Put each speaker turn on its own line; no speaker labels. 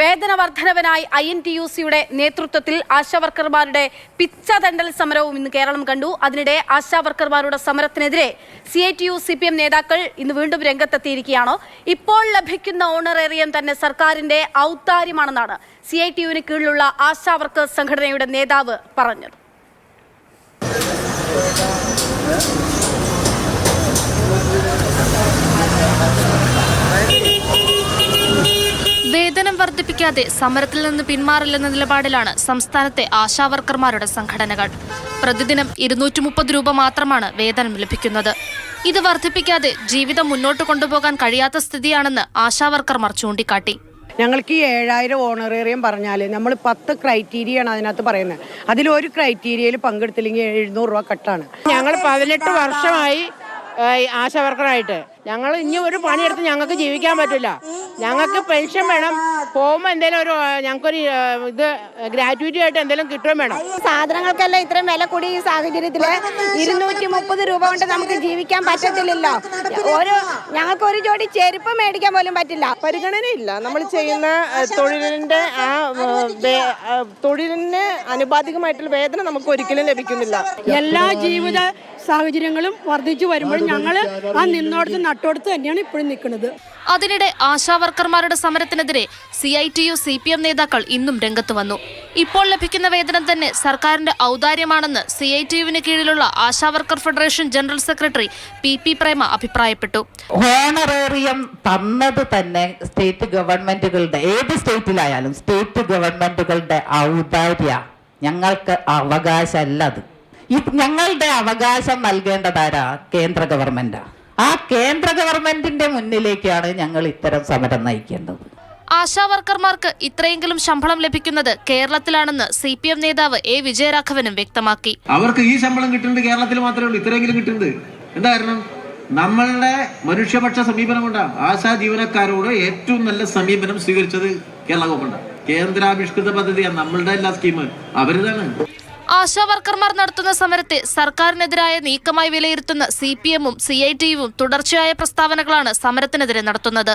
വേതന വർധനവിനായി I N T U സിയുടെ നേതൃത്വത്തിൽ ആശാവർക്കർമാരുടെ പിച്ചതണ്ടൽ സമരവും ഇന്ന് കേരളം കണ്ടു. അതിനിടെ ആശാവർക്കർമാരുടെ സമരത്തിനെതിരെ C I T U C P M നേതാക്കൾ ഇന്ന് വീണ്ടും രംഗത്തെത്തിയിരിക്കുകയാണ്. ഇപ്പോൾ ലഭിക്കുന്ന ഓണറേറിയം തന്നെ സർക്കാരിന്റെ ഔദാര്യമാണെന്നാണ് സി ഐ ടി യുവിന് കീഴിലുള്ള ആശാവർക്കേഴ്സ് സംഘടനയുടെ നേതാവ് പറഞ്ഞത്.
വേതനം സമരത്തിൽ നിന്ന് പിന്മാറില്ലെന്ന നിലപാടിലാണ് സംസ്ഥാനത്തെ ആശാവർക്കർമാരുടെ സംഘടനകൾ. പ്രതിദിനം ഇരുന്നൂറ്റി മുപ്പത് രൂപ മാത്രമാണ് വേതനം ലഭിക്കുന്നത്. ഇത് വർദ്ധിപ്പിക്കാതെ ജീവിതം മുന്നോട്ട് കൊണ്ടുപോകാൻ കഴിയാത്ത സ്ഥിതിയാണെന്ന് ആശാവർക്കർമാർ ചൂണ്ടിക്കാട്ടി.
ഞങ്ങൾക്ക് ഈ ഏഴായിരം ഓണറേറിയം പറഞ്ഞാൽ നമ്മൾ പത്ത് ക്രൈറ്റീരിയ ആണ് അതിനകത്ത് പറയുന്നത്. അതിൽ ഒരു ക്രൈറ്റീരിയയിൽ പങ്കെടുത്തില്ലെങ്കിൽ എഴുന്നൂറ് രൂപ കട്ടാണ്.
ഞങ്ങൾ പതിനെട്ട് വർഷമായി ആശാവർക്കറായിട്ട്. ആശാ വർക്കറായിട്ട് ഞങ്ങൾ ഇനി ഒരു പണിയെടുത്ത് ഞങ്ങൾക്ക് ജീവിക്കാൻ പറ്റില്ല. ഞങ്ങൾക്ക് പെൻഷൻ വേണം പോകുമ്പോൾ എന്തെങ്കിലും ഒരു ഞങ്ങൾക്കൊരു ഇത് ഗ്രാറ്റുവിറ്റി ആയിട്ട് എന്തെങ്കിലും കിട്ടുകയും വേണം.
സാധനങ്ങൾക്കെല്ലാം ഇത്രയും വില കൂടി ഈ സാഹചര്യത്തിൽ ഇരുന്നൂറ്റി മുപ്പത് രൂപ കൊണ്ട് നമുക്ക് ജീവിക്കാൻ പറ്റത്തില്ലല്ലോ. ഒരു ഞങ്ങൾക്ക് ഒരു ജോഡി ചെരുപ്പ് മേടിക്കാൻ പോലും പറ്റില്ല.
പരിഗണനയില്ല നമ്മൾ ചെയ്യുന്ന തൊഴിലിന്റെ ആ തൊഴിലിന് അനുപാതികമായിട്ടുള്ള വേദന നമുക്ക് ഒരിക്കലും ലഭിക്കുന്നില്ല.
എല്ലാ ജീവിത സാഹചര്യങ്ങളും വർദ്ധിച്ചു വരുമ്പോഴും ഞങ്ങൾ ആ നിന്നോടത്ത് നട്ടോടത്ത് തന്നെയാണ് ഇപ്പോഴും നിൽക്കുന്നത്.
അതിനിടെ ആശാവർക്കർമാരുടെ സമരത്തിനെതിരെ C I T U C P M നേതാക്കൾ ഇന്നും രംഗത്ത് വന്നു. ഇപ്പോൾ ലഭിക്കുന്ന വേതനം തന്നെ സർക്കാരിന്റെ ഔദാര്യമാണെന്ന് സി ഐ ടി യുവിന് കീഴിലുള്ള Asha worker federation general secretary P P Prema അഭിപ്രായപ്പെട്ടു.
ഹോണറേറിയം തന്നത് തന്നെ സ്റ്റേറ്റ് ഗവൺമെന്റുകളുടെ ഏത് സ്റ്റേറ്റിലായാലും സ്റ്റേറ്റ് ഗവൺമെന്റുകളുടെ ഔദാര്യ. ഞങ്ങൾക്ക് അവകാശമല്ല അത്. ഞങ്ങളുടെ അവകാശം നൽകേണ്ടതാരാ കേന്ദ്ര ഗവൺമെന്റാ. ആ കേന്ദ്ര ഗവൺമെന്റിന്റെ മുന്നിലേക്കാണ് ഞങ്ങൾ ഇത്തരം സമരം നയിക്കേണ്ടത്.
ആശാവർക്കർമാർക്ക് ഇത്രയെങ്കിലും ശമ്പളം ലഭിക്കുന്നത് കേരളത്തിലാണെന്ന് സി പി എം നേതാവ് എ വിജയരാഘവനും വ്യക്തമാക്കി.
അവർക്ക് ഈ ശമ്പളം കിട്ടുന്നത് കേരളത്തിൽ മാത്രമേ ഉള്ളൂ ഇത്രയെങ്കിലും കിട്ടുന്നത്. എന്താ കാരണം? നമ്മളുടെ മനുഷ്യപക്ഷ സമീപനം കൊണ്ടാണ് ആശാ ജീവനക്കാരോട് ഏറ്റവും നല്ല സമീപനം സ്വീകരിച്ചത് കേരള ഗവൺമെന്റാണ് കേന്ദ്രാവിഷ്കൃത പദ്ധതിയാണ് നമ്മളുടെ എല്ലാ സ്കീം അവരിതാണ്.
ആശാവർക്കർമാർ നടത്തുന്ന സമരത്തെ സർക്കാരിനെതിരായ നീക്കമായി വിലയിരുത്തുന്ന സി പി എമ്മും സി ഐ ടിയുവും തുടർച്ചയായ പ്രസ്താവനകളാണ് സമരത്തിനെതിരെ നടത്തുന്നത്.